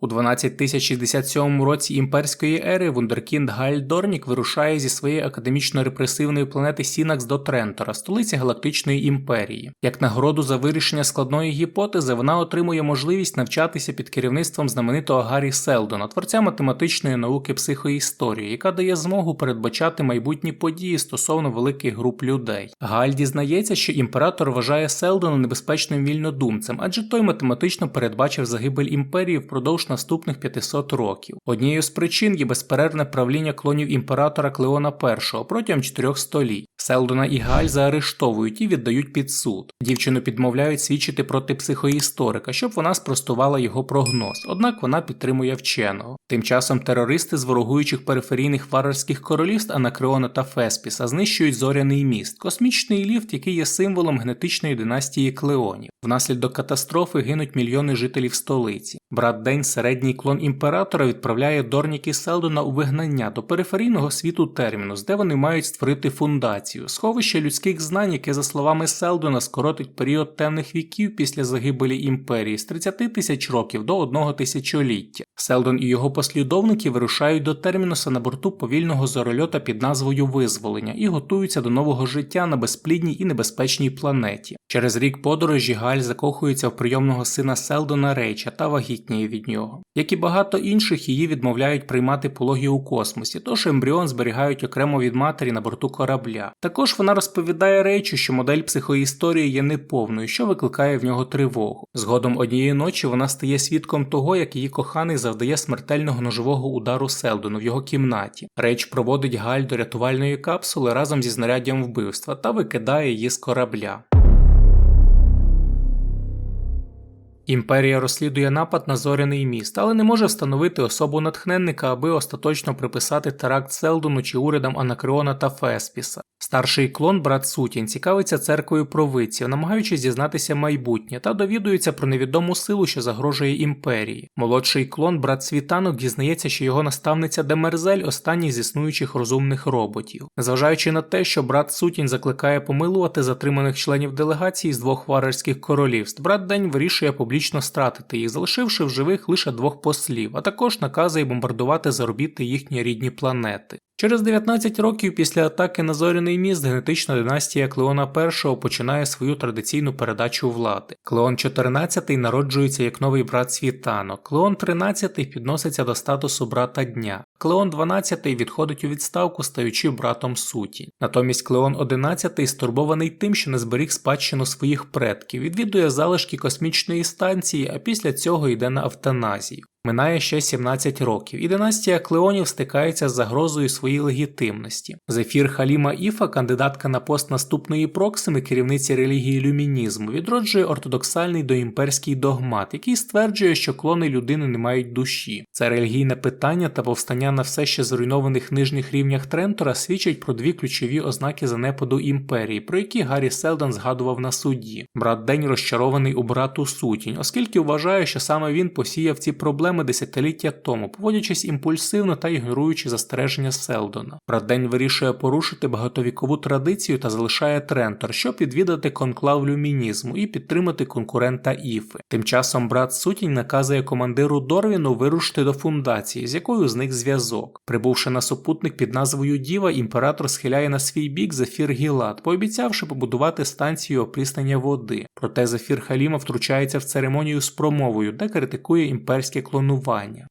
У 12067 році імперської ери вундеркінд Галь Дорнік вирушає зі своєї академічно-репресивної планети Сінакс до Трентора, столиці Галактичної імперії. Як нагороду за вирішення складної гіпотези, вона отримує можливість навчатися під керівництвом знаменитого Гаррі Селдона, творця математичної науки психоісторії, яка дає змогу передбачати майбутні події стосовно великих груп людей. Галь дізнається, що імператор вважає Селдона небезпечним вільнодумцем, адже той математично передбачив загибель імперії впродовж наступних 500 років. Однією з причин є безперервне правління клонів імператора Клеона І протягом чотирьох століть. Селдона і Галь заарештовують і віддають під суд. Дівчину підмовляють свідчити проти психоісторика, щоб вона спростувала його прогноз, однак вона підтримує вченого. Тим часом терористи з ворогуючих периферійних варварських королівств Анакреона та Феспіса знищують зоряний міст, космічний ліфт, який є символом генетичної династії Клеонів. Внаслідок катастрофи гинуть мільйони жителів столиці. Брат День, середній клон імператора, відправляє Дорніки Селдона у вигнання до периферійного світу термінус, де вони мають створити фундацію, сховище людських знань, яке, за словами Селдона, скоротить період темних віків після загибелі імперії з 30 тисяч років до одного тисячоліття. Селдон і його послідовники вирушають до термінуса на борту повільного зорольота під назвою Визволення і готуються до нового життя на безплідній і небезпечній планеті. Через рік подорожі Галь закохується в прийомного сина Селдона Рейча та вагітніє від нього. Як і багато інших, її відмовляють приймати пологи у космосі, тож ембріон зберігають окремо від матері на борту корабля. Також вона розповідає Рейчу, що модель психоісторії є неповною, що викликає в нього тривогу. Згодом однієї ночі вона стає свідком того, як її коханий завдає смертельного ножового удару Селдону в його кімнаті. Рейч проводить Галь до рятувальної капсули разом зі знаряддям вбивства та викидає її з корабля. Імперія розслідує напад на зоряний міст, але не може встановити особу натхненника, аби остаточно приписати теракт Селдону чи урядам Анакреона та Феспіса. Старший клон брат Сутін цікавиться церквою провидців, намагаючись дізнатися майбутнє, та довідується про невідому силу, що загрожує імперії. Молодший клон брат Світанок дізнається, що його наставниця Демерзель останній з існуючих розумних роботів. Незважаючи на те, що брат Сутін закликає помилувати затриманих членів делегації з двох варварських королівств, брат День вирішує публічно стратити їх, залишивши в живих лише двох послів, а також наказує бомбардувати заробіти їхні рідні планети. Через 19 років після атаки на зоряний міст генетична династія Клеона І починає свою традиційну передачу влади. Клеон 14 народжується як новий брат світанок, Клеон 13 підноситься до статусу брата дня, Клеон 12 відходить у відставку, стаючи братом суті. Натомість Клеон 11 стурбований тим, що не зберіг спадщину своїх предків, відвідує залишки космічної станції, а після цього йде на автоназію. Минає ще 17 років, і династія Клеонів стикається з загрозою своїй легітимності. Зефір Халіма Іфа, кандидатка на пост наступної проксими, керівниці релігії люмінізму, відроджує ортодоксальний доімперський догмат, який стверджує, що клони людини не мають душі. Це релігійне питання та повстання на все ще зруйнованих нижніх рівнях Трентора свідчать про дві ключові ознаки занепаду імперії, про які Гаррі Селдон згадував на суді. Брат День розчарований у брату сутінь, оскільки вважає, що саме він посіяв ці проблеми десятиліття тому, поводячись імпульсивно та ігноруючи застереження Селдона. Брат День вирішує порушити багатовікову традицію та залишає Трентор, щоб відвідати конклав люмінізму і підтримати конкурента Іфи. Тим часом брат Сутінь наказує командиру Дорвіну вирушити до фундації, з якою з них зв'язок. Прибувши на супутник під назвою Діва, імператор схиляє на свій бік Зефір Гілат, пообіцявши побудувати станцію опріснення води. Проте Зефір Халіма втручається в церемонію з промовою, де критикує імперське клонування.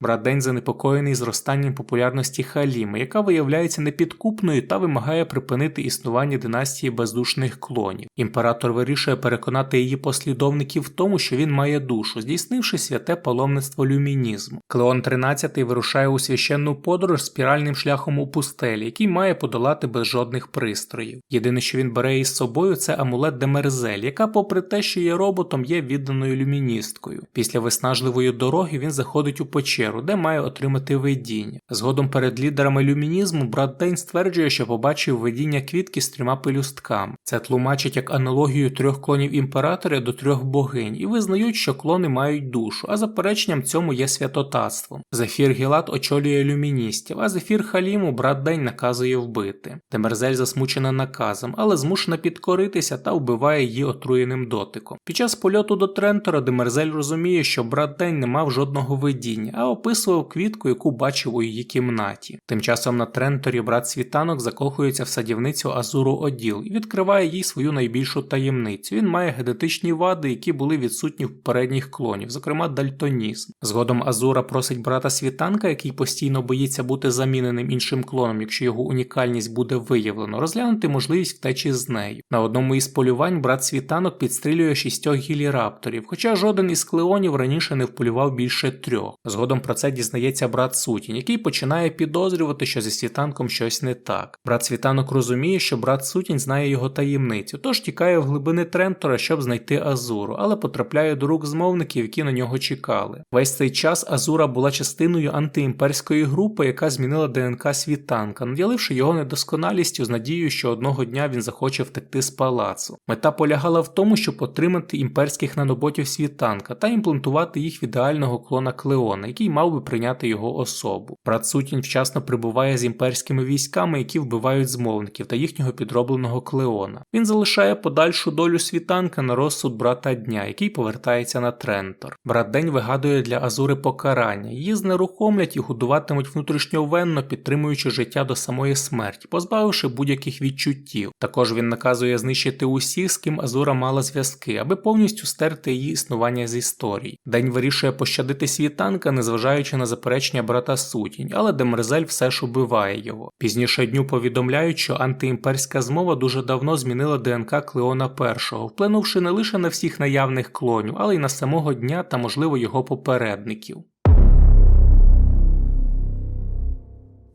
Брат День занепокоєний зростанням популярності Халіми, яка виявляється непідкупною та вимагає припинити існування династії бездушних клонів. Імператор вирішує переконати її послідовників в тому, що він має душу, здійснивши святе паломництво люмінізму. Клеон 13 вирушає у священну подорож спіральним шляхом у пустелі, який має подолати без жодних пристроїв. Єдине, що він бере із собою, це амулет Демерзель, яка, попри те, що є роботом, є відданою люміністкою. Після виснажливої дороги він заходить у печеру, де має отримати видіння. Згодом перед лідерами люмінізму брат День стверджує, що побачив видіння квітки з трьома пелюстками. Це тлумачить як аналогію трьох клонів імператора до трьох богинь, і визнають, що клони мають душу, а запереченням цьому є святотатством. Зефір Гілат очолює люміністів, а Зефір Халіму брат День наказує вбити. Темерзель засмучена наказом, але змушена підкоритися та вбиває її отруєним дотиком. Під час польоту до Трентора Демерзель розуміє, що брат День не мав жодного видіння, а описував квітку, яку бачив у її кімнаті. Тим часом на Тренторі брат світанок закохується в садівницю Азуру Оділ і відкриває їй свою найбільшу таємницю. Він має генетичні вади, які були відсутні в передніх клонів, зокрема дальтонізм. Згодом Азура просить брата світанка, який постійно боїться бути заміненим іншим клоном, якщо його унікальність буде виявлено, розглянути можливість втечі з нею. На одному із полювань брат світанок підстрілює шістьох гілірапторів, хоча жоден із клеонів раніше не вполював більше трьох. Згодом про це дізнається брат Сутінь, який починає підозрювати, що зі світанком щось не так. Брат світанок розуміє, що брат Сутінь знає його таємницю, тож тікає в глибини Трентора, щоб знайти Азуру, але потрапляє до рук змовників, які на нього чекали. Весь цей час Азура була частиною антиімперської групи, яка змінила ДНК світанка, наділивши його недосконалістю з надією, що одного дня він захоче втекти з палацу. Мета полягала в тому, щоб отримати імперських наноботів світанка та імплантувати їх в ідеального клона Клеона, який мав би прийняти його особу. Брат Сутінь вчасно прибуває з імперськими військами, які вбивають змовників та їхнього підробленого Клеона. Він залишає подальшу долю світанка на розсуд брата дня, який повертається на Трентор. Брат День вигадує для Азури покарання, її знерухомлять і годуватимуть внутрішньовенно, підтримуючи життя до самої смерті, позбавивши будь-яких відчуттів. Також він наказує знищити усіх, з ким Азура мала зв'язки, аби повністю стерти її існування з історії. День вирішує пощадити світанка, незважаючи на заперечення брата Сутінь, але Демерзель все ж убиває його. Пізніше дню повідомляють, що антиімперська змова дуже давно змінила ДНК Клеона І, вплинувши не лише на всіх наявних клонів, але й на самого дня та, можливо, його попередників.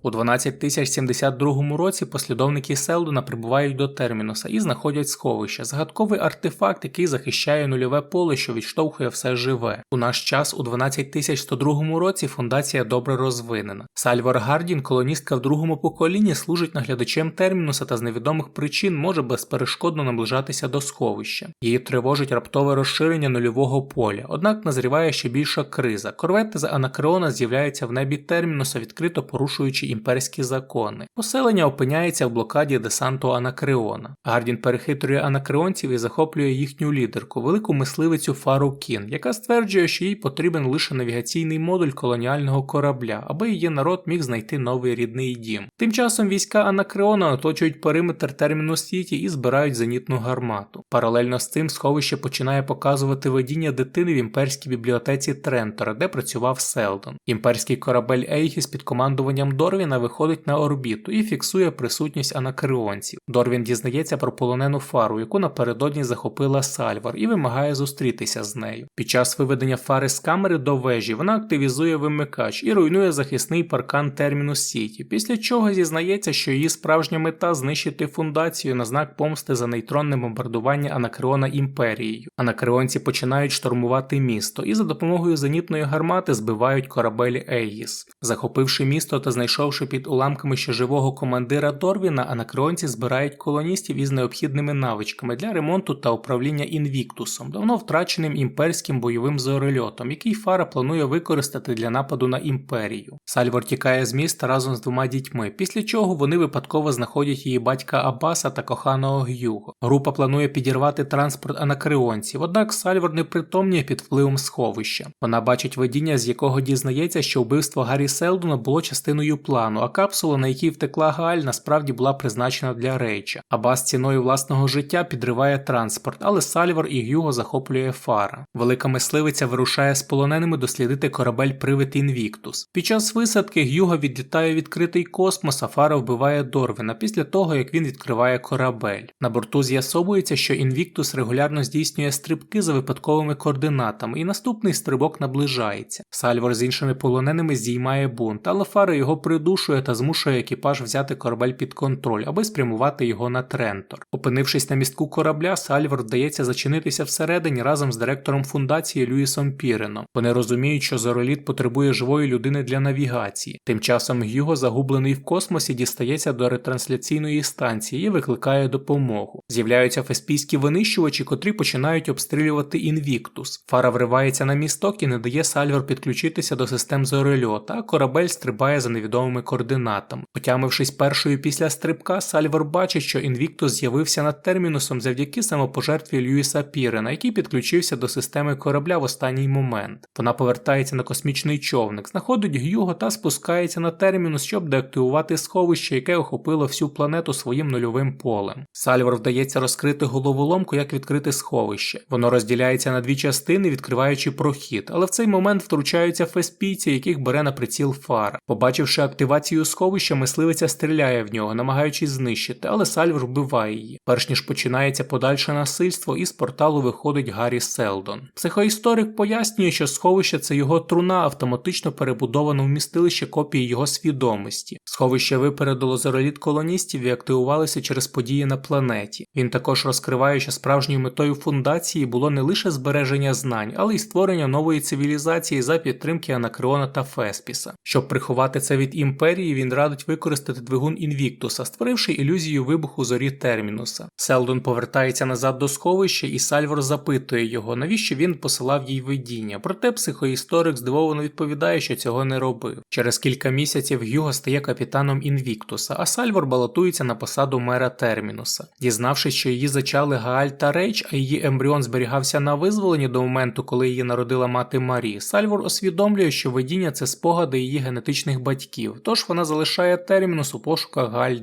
У 12072 році послідовники Селдона прибувають до Термінуса і знаходять сховище, загадковий артефакт, який захищає нульове поле, що відштовхує все живе. У наш час у 12102 році фундація добре розвинена. Сальвар Гардін, колоністка в другому поколінні, служить наглядачем Термінуса та з невідомих причин може безперешкодно наближатися до сховища. Її тривожить раптове розширення нульового поля, однак назріває ще більша криза. Корвети з Анакреона з'являються в небі Термінуса, відкрито порушуючи імперські закони. Поселення опиняється в блокаді десанту Анакреона. Гардін перехитрює анакреонців і захоплює їхню лідерку, велику мисливицю Фару Кін, яка стверджує, що їй потрібен лише навігаційний модуль колоніального корабля, аби її народ міг знайти новий рідний дім. Тим часом війська Анакреона оточують периметр терміну Сіті і збирають зенітну гармату. Паралельно з цим сховище починає показувати видіння дитини в імперській бібліотеці Трентора, де працював Селдон. Імперський корабель Ейгіс під командуванням Дорвіна виходить на орбіту і фіксує присутність анакреонців. Дорвін дізнається про полонену фару, яку напередодні захопила Сальвар, і вимагає зустрітися з нею. Під час виведення фари з камери до вежі вона активізує вимикач і руйнує захисний паркан терміну Сіті, після чого зізнається, що її справжня мета знищити фундацію на знак помсти за нейтронне бомбардування Анакреона імперією. Анакреонці починають штурмувати місто і за допомогою зенітної гармати збивають корабель Ейгіс. Захопивши місто та знайшовши під уламками ще живого командира Дорвіна, анакреонці збирають колоністів із необхідними навичками для ремонту та управління інвіктусом, давно втраченим імперським бойовим зорельотом, який Фара планує використати для нападу на імперію. Сальвор тікає з міста разом з двома дітьми, після чого вони випадково знаходять її батька Абаса та коханого Гюго. Група планує підірвати транспорт анакреонців, однак Сальвор не притомніє під впливом сховища. Вона бачить видіння, з якого дізнається, що вбивство Гаррі Селдона було частиною плану, а капсула, на якій втекла Гааль, насправді була призначена для Рейча. Абас ціною власного життя підриває транспорт, але Сальвор і Гюго захоплює фара. Велика мисливиця вирушає з полоненими дослідити корабель Привид Інвіктус. Під час висадки Гюго відлітає відкритий космос, а фара вбиває Дорвіна після того, як він відкриває корабель. На борту з'ясовується, що Інвіктус регулярно здійснює стрибки за випадковими координатами, і наступний стрибок наближається. Сальвор з іншими полоненими здіймає бунт, але фара його придушує та змушує екіпаж взяти корабель під контроль, аби спрямувати його на Трентор. Опинившись на містку корабля, Сальвор вдається зачинитися всередині разом з директором фундації Люїсом Піреном. Вони розуміють, що Зороліт потребує живої людини для навігації. Тим часом Гюго, загублений в космосі, дістається до ретрансляційної станції і викликає допомогу. З'являються феспійські винищувачі, котрі починають обстрілювати інвіктус. Фара вривається на місток і не дає Сальвор підключитися до систем зорельота, а корабель стрибає за невідомими невідомими координатами. Отямившись першою після стрибка, Сальвор бачить, що Інвіктус з'явився над термінусом завдяки самопожертві Льюіса Пірена, який підключився до системи корабля в останній момент. Вона повертається на космічний човник, знаходить Гюго та спускається на термінус, щоб деактивувати сховище, яке охопило всю планету своїм нульовим полем. Сальвор вдається розкрити головоломку, як відкрити сховище. Воно розділяється на дві частини, відкриваючи прохід, але в цей момент втручаються феспійці, яких бере на приціл фара. Побачивши активацію сховища, мисливиця стріляє в нього, намагаючись знищити, але Сальвор вбиває її. Перш ніж починається подальше насильство, із порталу виходить Гаррі Селдон. Психоісторик пояснює, що сховище це його труна, автоматично перебудовано в містилище копії його свідомості. Сховище випередило зароліт колоністів і активувалося через події на планеті. Він також розкриває, що справжньою метою фундації було не лише збереження знань, але й створення нової цивілізації за підтримки Анакреона та Феспіса. Щоб приховати це від імперії, він радить використати двигун Інвіктуса, створивши ілюзію вибуху зорі Термінуса. Селдон повертається назад до сховища, і Сальвор запитує його, навіщо він посилав їй видіння. Проте психоісторик здивовано відповідає, що цього не робив. Через кілька місяців Гюго стає капітаном Інвіктуса, а Сальвор балотується на посаду мера Термінуса. Дізнавшись, що її зачали Гааль та Рейч, а її ембріон зберігався на визволенні до моменту, коли її народила мати Марі, Сальвор усвідомлює, що видіння це спогади її генетичних батьків, тож вона залишає Термінус у пошуках Галь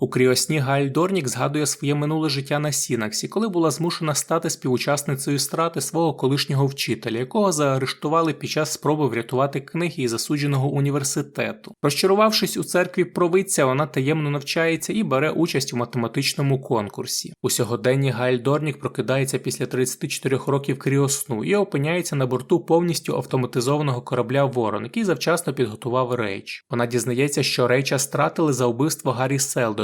У кріосні Галь Дорнік згадує своє минуле життя на Сінаксі, коли була змушена стати співучасницею страти свого колишнього вчителя, якого заарештували під час спроби врятувати книги із засудженого університету. Розчарувавшись у церкві провидця, вона таємно навчається і бере участь у математичному конкурсі. У сьогоденні Галь Дорнік прокидається після 34 років кріосну і опиняється на борту повністю автоматизованого корабля Ворон, який завчасно підготував Рейч. Вона дізнається, що Рейча стратили за вбивство Гаррі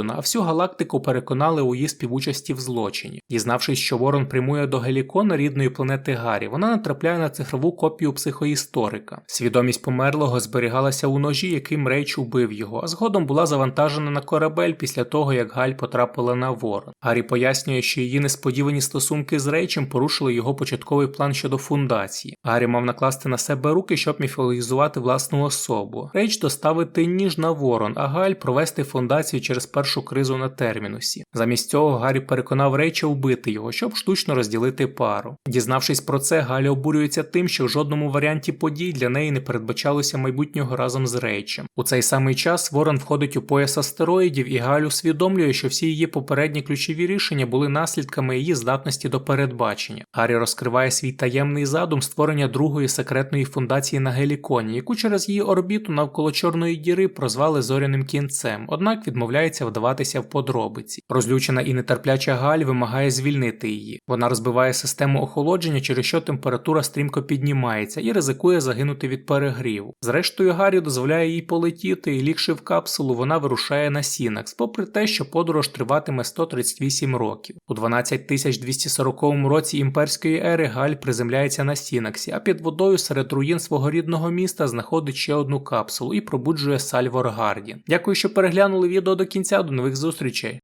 Селдона, а всю галактику переконали у її співучасті в злочині. Дізнавшись, що Ворон прямує до Гелікона рідної планети Гаррі, вона натрапляє на цифрову копію психоісторика. Свідомість померлого зберігалася у ножі, яким Рейч убив його, а згодом була завантажена на корабель після того, як Галь потрапила на Ворон. Гаррі пояснює, що її несподівані стосунки з Рейчем порушили його початковий план щодо фундації. Гаррі мав накласти на себе руки, щоб міфологізувати власну особу. Рейч доставити ніж на Ворон, а Галь провести фундацію через першу кризу на термінусі. Замість цього Гаррі переконав Рейча вбити його, щоб штучно розділити пару. Дізнавшись про це, Галя обурюється тим, що в жодному варіанті подій для неї не передбачалося майбутнього разом з Рейчем. У цей самий час Ворон входить у пояс астероїдів, і Галю усвідомлює, що всі її попередні ключові рішення були наслідками її здатності до передбачення. Гаррі розкриває свій таємний задум створення другої секретної фундації на Геліконі, яку через її орбіту навколо Чорної діри прозвали зоряним кінцем, однак відмовляється вдаватися в подробиці. Розлючена і нетерпляча Галь вимагає звільнити її. Вона розбиває систему охолодження, через що температура стрімко піднімається і ризикує загинути від перегріву. Зрештою, Гаррі дозволяє їй полетіти, і лігши в капсулу, вона вирушає на Сінакс, попри те, що подорож триватиме 138 років. У 12240 році імперської ери Галь приземляється на Сінаксі, а під водою серед руїн свого рідного міста знаходить ще одну капсулу і пробуджує Сальвор Гардін. Дякую, що переглянули відео до кінця. До нових зустрічей!